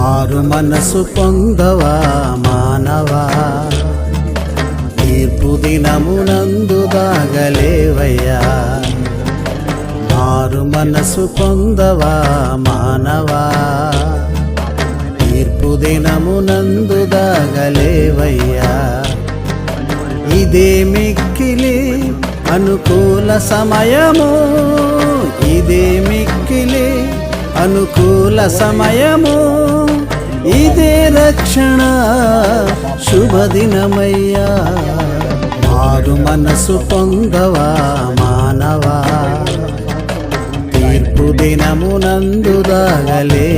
మారు మనసు పొందవా మానవా? తీర్పు దినమునందు దాగలేవయ్యా? మారు మనసు పొందవా మానవా? తీర్పు దినమునందు దాగలేవయ్యా? ఇదే మిక్కిలి అనుకూల సమయము? ఇదే మిక్కిలి అనుకూల సమయము? రక్షణ శుభదినమయ్యా. మారు మనసు పొందవా మానవా? తీర్పు దినమునందు దాగలే